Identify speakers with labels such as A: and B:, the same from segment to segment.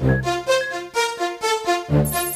A: Thank you.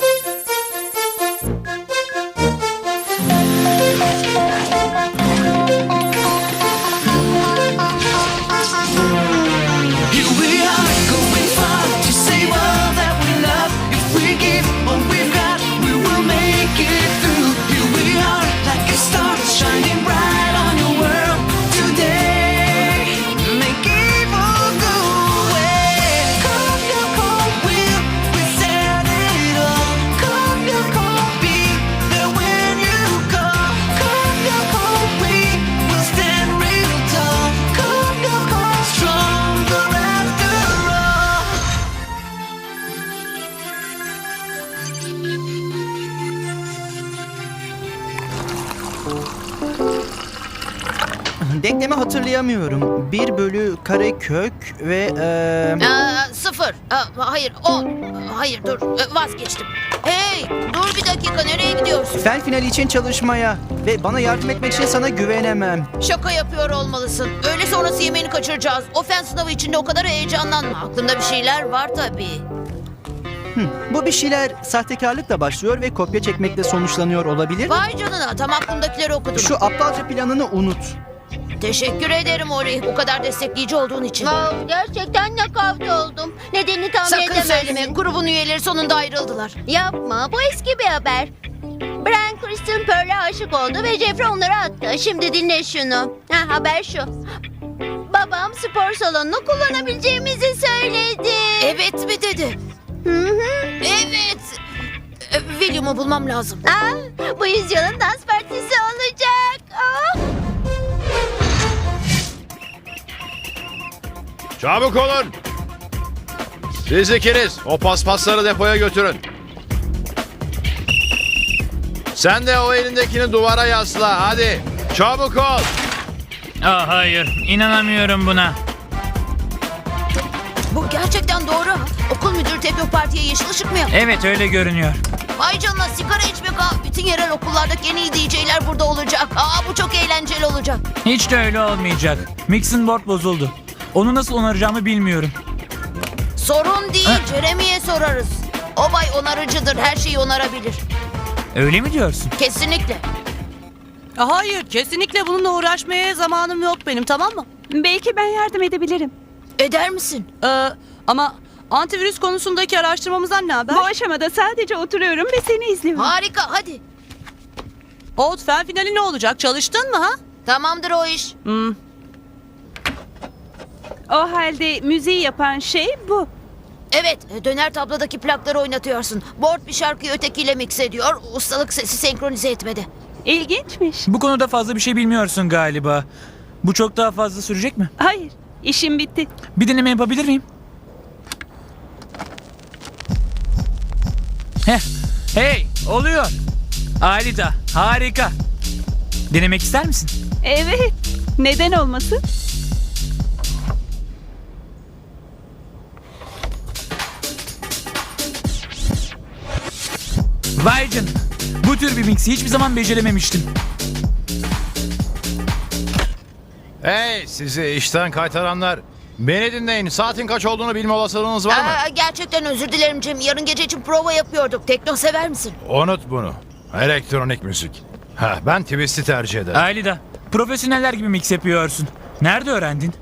B: Denklemi hatırlayamıyorum. 1 bölü kare kök ve... eee,
C: Aa, sıfır. Aa, hayır on. Hayır dur Ee, vazgeçtim. Hey dur bir dakika nereye gidiyorsun?
B: fen finali için çalışmaya ve bana yardım etmek için sana güvenemem.
C: Şaka yapıyor olmalısın. Öğle sonrası yemeğini kaçıracağız. O fen sınavı içinde o kadar heyecanlanma. Aklımda bir şeyler var tabii.
B: Bu bir şeyler sahtekarlıkla başlıyor ve kopya çekmekle sonuçlanıyor olabilir.
C: Vay canına tam aklımdakileri okudum.
B: Şu aptalca planını unut.
C: Teşekkür ederim Ori. Bu kadar destekleyici olduğun için.
D: gerçekten nakavt oldum. Nedenini tahmin
C: Sakın
D: edemezsin.
C: söyleme. Grubun üyeleri sonunda ayrıldılar.
D: Yapma bu eski bir haber. Brian Kristen Pearl'e aşık oldu ve Jeffrey onları attı. Şimdi dinle şunu. Ha, haber şu. Babam spor salonunu kullanabileceğimizi söyledi.
C: Evet mi dedi?
D: Hı hı.
C: Evet. Ee, William'ı bulmam lazım.
D: Aa, bu yüzyılın dans partisi olacak. Aa.
E: Çabuk olun. Siz ikiniz o paspasları depoya götürün. Sen de o elindekini duvara yasla hadi. Çabuk ol.
F: Aa, hayır, inanamıyorum buna.
C: Bu gerçekten doğru. Okul müdürü Tekno Parti'ye yeşil ışık mı yaptı?
F: Evet öyle görünüyor.
C: Vay canına sigara içmek ha. Bütün yerel okullardaki en iyi DJ'ler burada olacak. Aa bu çok eğlenceli olacak.
F: Hiç de öyle olmayacak. Mixing board bozuldu. Onu nasıl onaracağımı bilmiyorum.
C: Sorun değil. Jeremy'ye sorarız. O bay onarıcıdır. Her şeyi onarabilir.
F: Öyle mi diyorsun?
C: Kesinlikle.
G: Hayır, kesinlikle bununla uğraşmaya zamanım yok benim, tamam mı?
H: Belki ben yardım edebilirim.
C: Eder misin?
G: Ee, ama antivirüs konusundaki araştırmamızdan ne haber?
H: Bu aşamada sadece oturuyorum ve seni izliyorum.
C: Harika hadi.
G: Oğuz fen finali ne olacak? Çalıştın mı ha?
C: Tamamdır o iş.
G: Hmm.
H: O halde müziği yapan şey bu.
C: Evet döner tablodaki plakları oynatıyorsun. Board bir şarkıyı ötekiyle mix ediyor. Ustalık sesi senkronize etmedi.
H: İlginçmiş.
F: Bu konuda fazla bir şey bilmiyorsun galiba. Bu çok daha fazla sürecek mi?
H: Hayır, işim bitti.
F: Bir deneme yapabilir miyim? Heh. Hey, oluyor. Alida, harika. Denemek ister misin?
H: Evet, neden olmasın?
F: Vay canına. Bu tür bir mixi hiçbir zaman becerememiştim.
E: Hey sizi işten kaytaranlar. Beni dinleyin. Saatin kaç olduğunu bilme olasılığınız var mı?
C: Aa, gerçekten özür dilerim Cem. Yarın gece için prova yapıyorduk. Tekno sever misin?
E: Unut bunu. Elektronik müzik. Ha, ben Twist'i tercih ederim.
F: Alida, profesyoneller gibi mix yapıyorsun. Nerede öğrendin?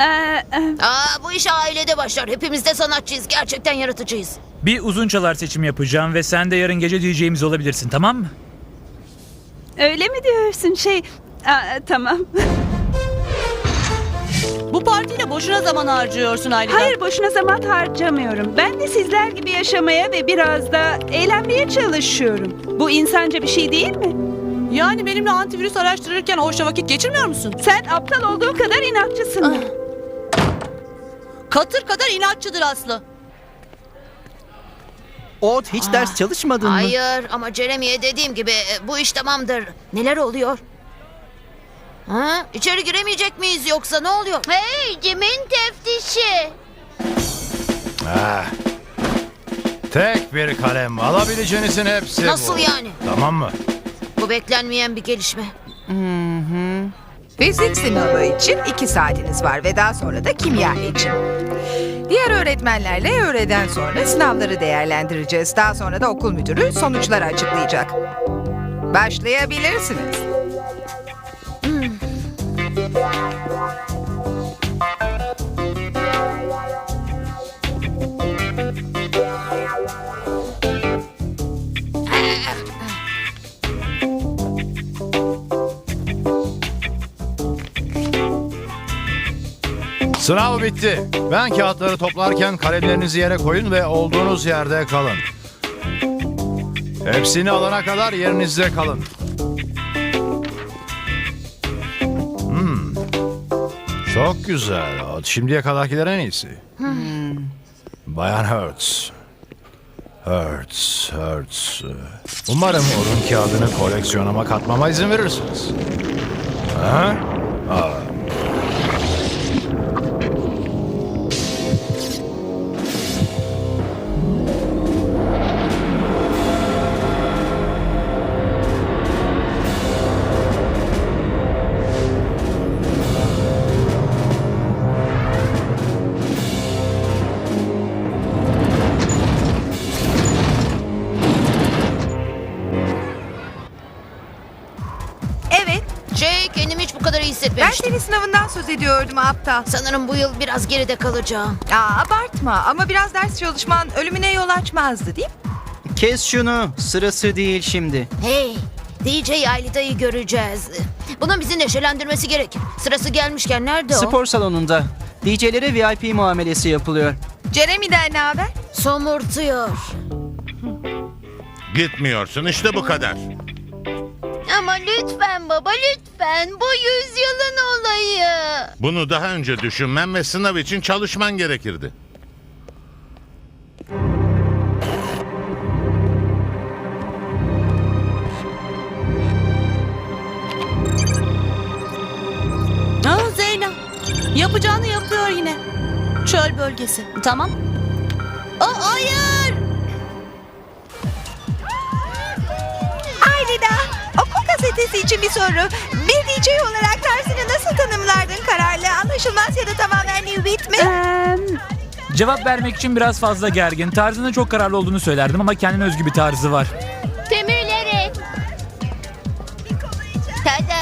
H: Ee, e,
C: Aa, bu iş ailede başlar. Hepimiz de sanatçıyız. Gerçekten yaratıcıyız.
F: Bir uzun çalar seçimi yapacağım ve sen de yarın gece diyeceğimiz olabilirsin tamam mı?
H: öyle mi diyorsun şey? Aa, tamam.
G: Bu partiyle boşuna zaman harcıyorsun Aylin.
H: Hayır, boşuna zaman harcamıyorum. Ben de sizler gibi yaşamaya ve biraz da eğlenmeye çalışıyorum. Bu insanca bir şey değil mi?
G: Yani benimle antivirüs araştırırken hoşça vakit geçirmiyor musun?
H: Sen aptal olduğu kadar inatçısın.
G: Katır kadar inatçıdır Aslı.
B: Ot hiç ders çalışmadın mı?
C: Hayır ama Jeremy'ye dediğim gibi e, bu iş tamamdır. Neler oluyor? Ha? İçeri giremeyecek miyiz yoksa ne oluyor?
D: Hey Jim'in teftişi.
E: Ha. Tek bir kalem alabileceğinizin hepsi
C: Nasıl
E: bu.
C: yani?
E: Tamam mı?
C: Bu beklenmeyen bir gelişme.
I: Fizik sınavı için iki saatiniz var ve daha sonra da kimya için. Diğer öğretmenlerle öğleden sonra sınavları değerlendireceğiz. Daha sonra da okul müdürü sonuçları açıklayacak. Başlayabilirsiniz.
E: Sınav bitti. Ben kağıtları toplarken kalemlerinizi yere koyun ve olduğunuz yerde kalın. Hepsini alana kadar yerinizde kalın. Hmm. Çok güzel. Şimdiye kadarkiler en iyisi. Bayan Hertz. Hertz, Hertz. Umarım orun kağıdını koleksiyonuma katmama izin verirsiniz. Ha? Aa.
I: Sınavından söz ediyordum aptal.
C: Sanırım bu yıl biraz geride kalacağım.
I: Aa, abartma ama biraz ders çalışman ölümüne yol açmazdı değil mi?
B: Kes şunu. Sırası değil şimdi.
C: Hey, DJ Aylida'yı göreceğiz. Bunun bizi neşelendirmesi gerek. Sırası gelmişken nerede o?
B: Spor salonunda. DJ'lere VIP muamelesi yapılıyor.
I: Jeremy'den ne haber?
C: Somurtuyor.
J: Gitmiyorsun işte bu kadar.
D: Ama lütfen baba lütfen bu yüzyılın olayı.
J: Bunu daha önce düşünmen ve sınav için çalışman gerekirdi.
G: Aa Zeyna. Yapacağını yapıyor yine. Çöl bölgesi. Tamam. Aa, hayır.
I: Gazetesi için bir soru. Bir DJ olarak tarzını nasıl tanımlardın kararlı? Anlaşılmaz ya da tamamen new beat mi?
F: Cevap vermek için biraz fazla gergin. Tarzının çok kararlı olduğunu söylerdim ama kendine özgü bir tarzı var.
D: Temirleri. Tada.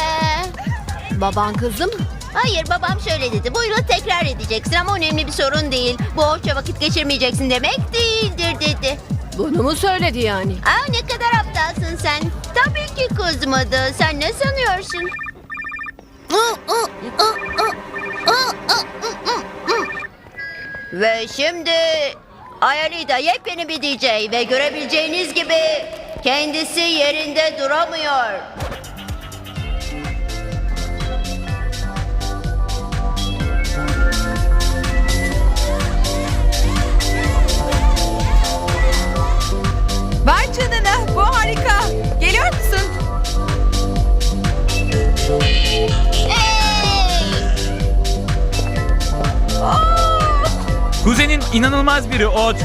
C: Baban kızdı mı?
D: Hayır babam şöyle dedi. Bu yılı tekrar edeceksin ama önemli bir sorun değil. Bu hoşça vakit geçirmeyeceksin demek değildir dedi.
C: Bunu mu söyledi yani?
D: Aa ne kadar aptalsın sen. Tabii ki kızmadı. Sen ne sanıyorsun? Ve şimdi Ayalida yepyeni bir DJ ve görebileceğiniz gibi kendisi yerinde duramıyor.
I: Vay canına, bu harika. Geliyor musun?
F: Kuzenin inanılmaz biri Ot.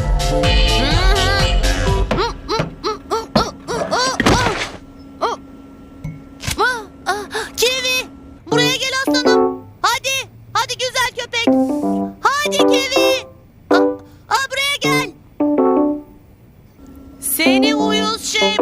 C: Kivi! Seni uyuz şey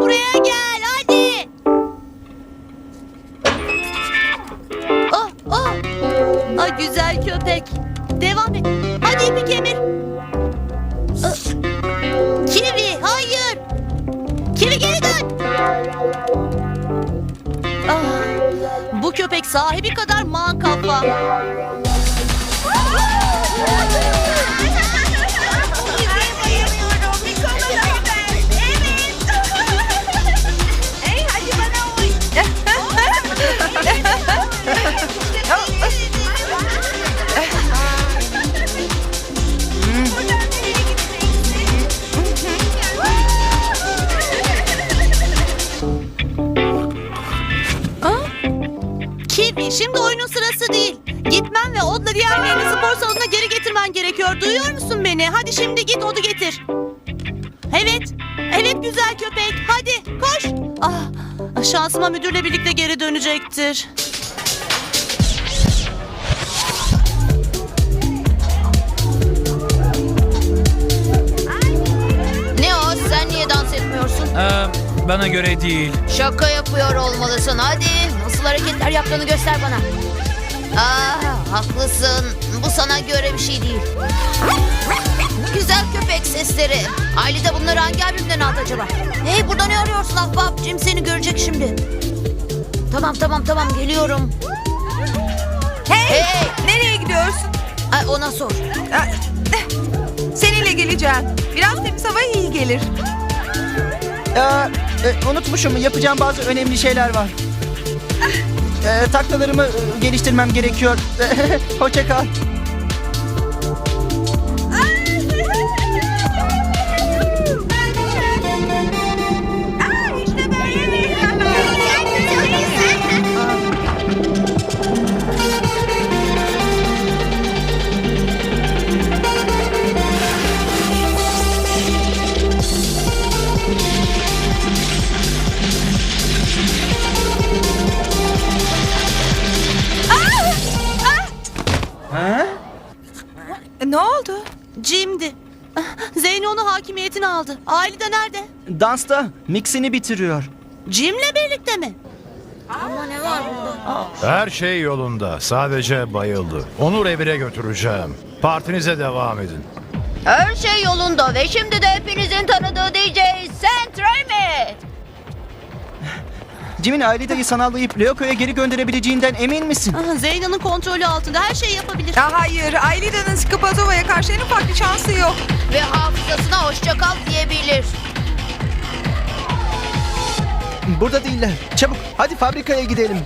G: Şimdi oyunun sırası değil. Gitmen ve odla diğerlerini spor salonuna geri getirmen gerekiyor. Duyuyor musun beni? Hadi şimdi git odu getir. Evet. Evet güzel köpek. Hadi koş. Ah, şansıma müdürle birlikte geri dönecektir. Ne o sen niye dans etmiyorsun?
F: Ee, bana göre değil.
C: Şaka yapıyor olmalısın hadi nasıl hareketler yaptığını göster bana. Aa, haklısın. Bu sana göre bir şey değil. Güzel köpek sesleri. Aile de bunları hangi albümden aldı acaba? Hey burada ne arıyorsun ahbap? Jim seni görecek şimdi. Tamam tamam tamam geliyorum.
I: Hey,
C: Hey!
I: nereye gidiyorsun?
C: Ay, ona sor.
I: Ah, eh, Seninle geleceğim. Biraz temiz hava iyi gelir.
B: Aa, e, unutmuşum yapacağım bazı önemli şeyler var. E, taklalarımı geliştirmem gerekiyor. Hoşça kal.
G: Onu hakimiyetine aldı. Aile de nerede?
B: Dansta mixini bitiriyor.
G: Jim'le birlikte mi?
C: Ama ne var bunda?
E: Her şey yolunda. Sadece bayıldı. Onu revire götüreceğim. Partinize devam edin.
D: Her şey yolunda ve şimdi de hepinizin tanıdığı DJ Saint Remy.
B: Jim'in aile dayı sanallayıp Leoko'ya geri gönderebileceğinden emin misin?
G: Ah, Zeyno'nun kontrolü altında her şeyi yapabilir.
I: Ya hayır, Aylida'nın Skipazova'ya karşı en ufak bir şansı yok.
C: Ve hafızasına hoşça kal diyebilir.
B: Burada değiller. Çabuk hadi fabrikaya gidelim.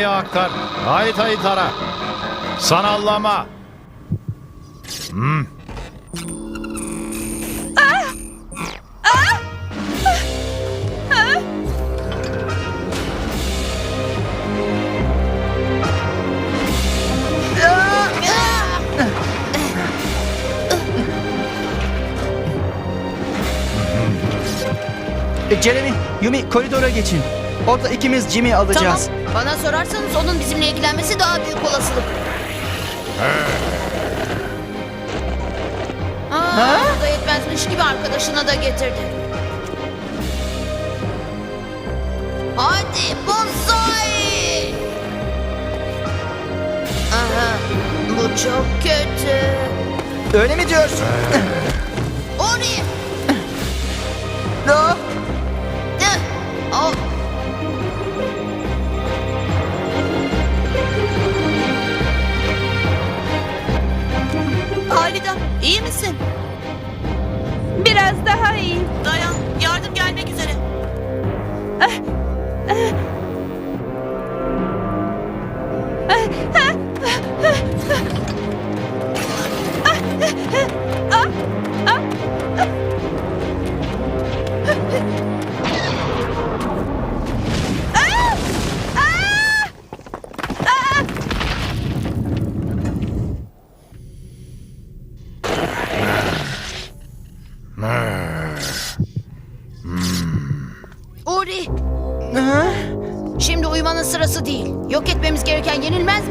E: Haritayı aktar. Haritayı tara. Sanallama.
B: E, Jeremy, Yumi koridora geçin. Orada ikimiz Jim'i alacağız.
C: Bana sorarsanız onun bizimle ilgilenmesi daha büyük olasılık. Aa, bu da yetmezmiş gibi arkadaşına da getirdi. Hadi bonsai! Aha, bu çok kötü.
B: Öyle mi diyorsun?
C: Ori!
B: Aa,
G: iyi misin?
H: Biraz daha iyi.
G: Dayan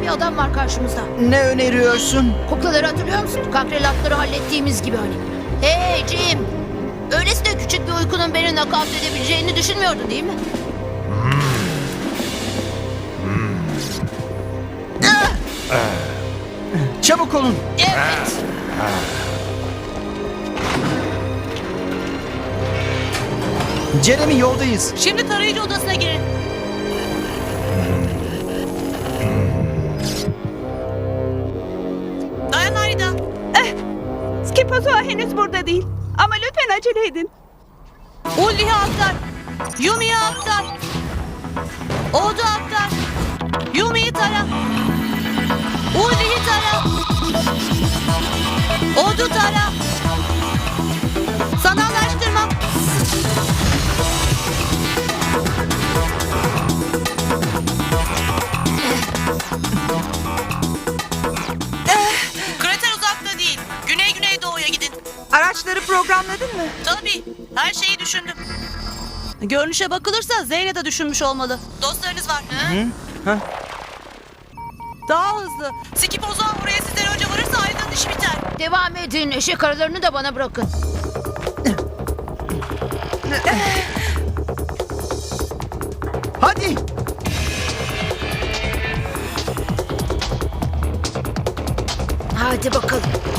C: bir adam var karşımızda.
B: Ne öneriyorsun?
C: Kuklaları hatırlıyor musun? Kakrelatları hallettiğimiz gibi hani. Hey Jim! Öylesi de küçük bir uykunun beni nakavt edebileceğini düşünmüyordun değil mi?
B: Çabuk olun.
C: Evet.
B: Jeremy yoldayız.
G: Şimdi tarayıcı odasına girin.
H: Henüz burada değil. Ama lütfen acele edin.
G: Ulli'yi aktar. Yumi'yi aktar. Odu aktar. Yumi'yi tara. Ulli'yi tara. Odu tara.
I: Araçları programladın mı?
G: Tabii. Her şeyi düşündüm. Görünüşe bakılırsa Zeynep de düşünmüş olmalı. Dostlarınız var.
B: Ha?
G: Daha hızlı. Skip o zaman oraya sizden önce varırsa aydın iş biter.
C: Devam edin. Eşek aralarını da bana bırakın.
B: Hadi.
C: Hadi bakalım.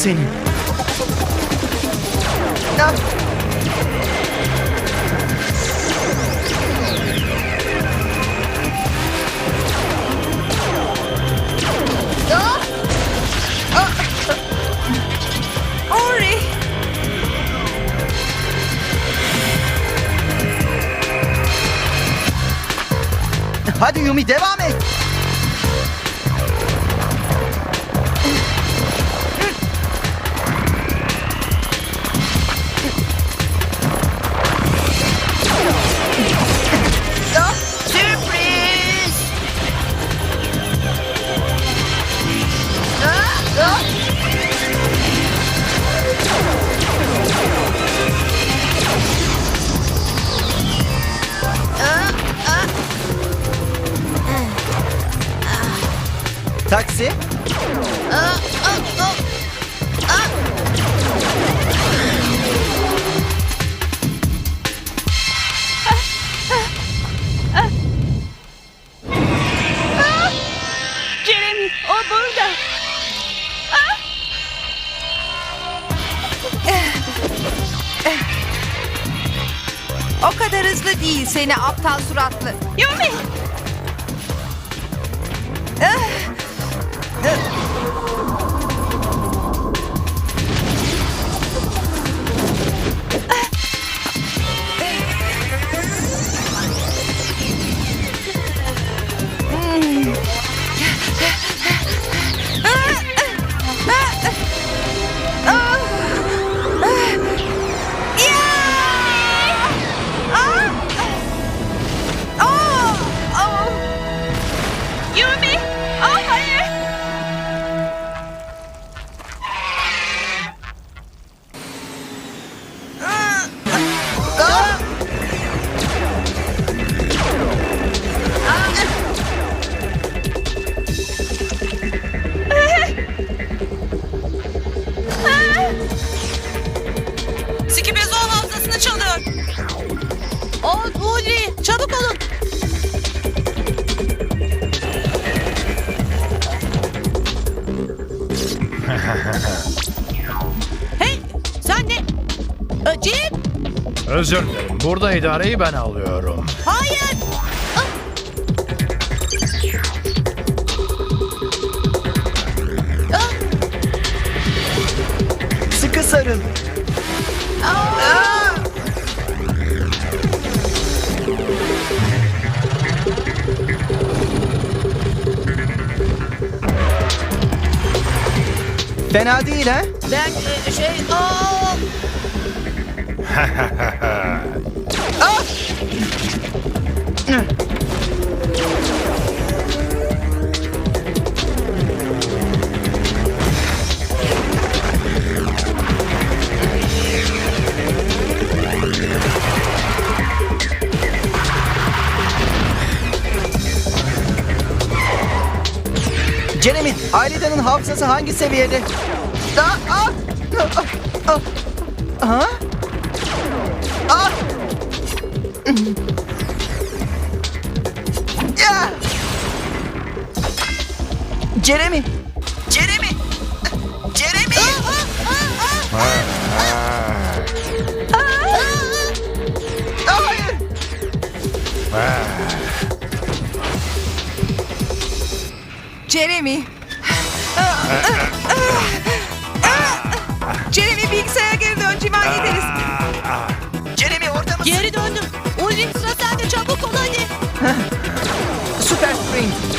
B: Seni. Ah! Hadi Yumi devam et.
C: Ah.
H: Jeremy o burada.
I: O kadar hızlı değil seni aptal suratlı.
H: Yumi!
E: Özür dilerim. Burada idareyi ben alıyorum.
G: hayır.
B: Sıkı sarıl. Fena değil ha?
C: Ben e, şey... Aa,
B: Jeremy, Aylida'nın hafızası hangi seviyede? Aa, aa, aa, aa, aa. Jeremy! Jeremy! Jeremy! Aa, hayır!
I: Jeremy. Jeremy bilgisayara geri dön. Civan gideriz.
B: Jeremy orada mısın?
G: Geri döndüm. Ulrich sıra sende çabuk ol hadi.
B: Süper Spring.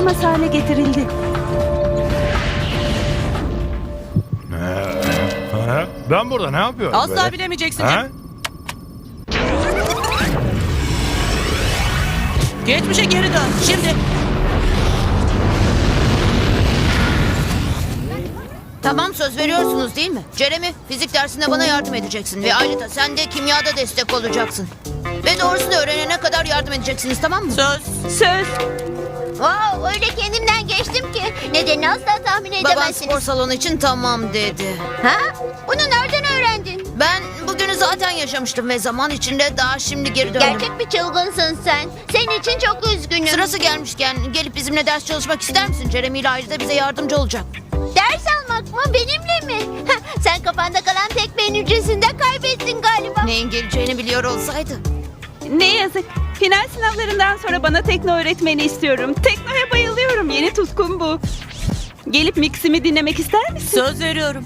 H: Çalışamaz hale getirildi.
E: Ha? Ben burada ne yapıyorum?
G: Asla
E: böyle?
G: bilemeyeceksin.
E: Ha?
G: Geçmişe geri dön. Şimdi.
C: Tamam söz veriyorsunuz değil mi? Jeremy fizik dersinde bana yardım edeceksin. Ve Aylita sen de kimyada destek olacaksın. Ve doğrusunu öğrenene kadar yardım edeceksiniz tamam mı?
G: Söz.
H: Söz.
D: Wow, öyle kendimden geçtim ki. Nedenini asla tahmin
C: Baban
D: edemezsiniz.
C: spor salonu için tamam dedi.
D: Ha? Bunu nereden öğrendin?
C: Ben bugünü zaten yaşamıştım ve zaman içinde daha şimdi geri döndüm.
D: Gerçek bir çılgınsın sen. Senin için çok üzgünüm.
C: Sırası gelmişken gelip bizimle ders çalışmak ister misin? Jeremy ile Aylita bize yardımcı olacak.
D: Ders almak mı? Benimle mi? sen kafanda kalan tek beyin hücresinde kaybettin galiba.
C: Neyin geleceğini biliyor olsaydı.
H: Ne yazık. Final sınavlarından sonra bana tekno öğretmeni istiyorum. Teknoya bayılıyorum. Yeni tutkum bu. Gelip miximi dinlemek ister misin?
G: Söz veriyorum.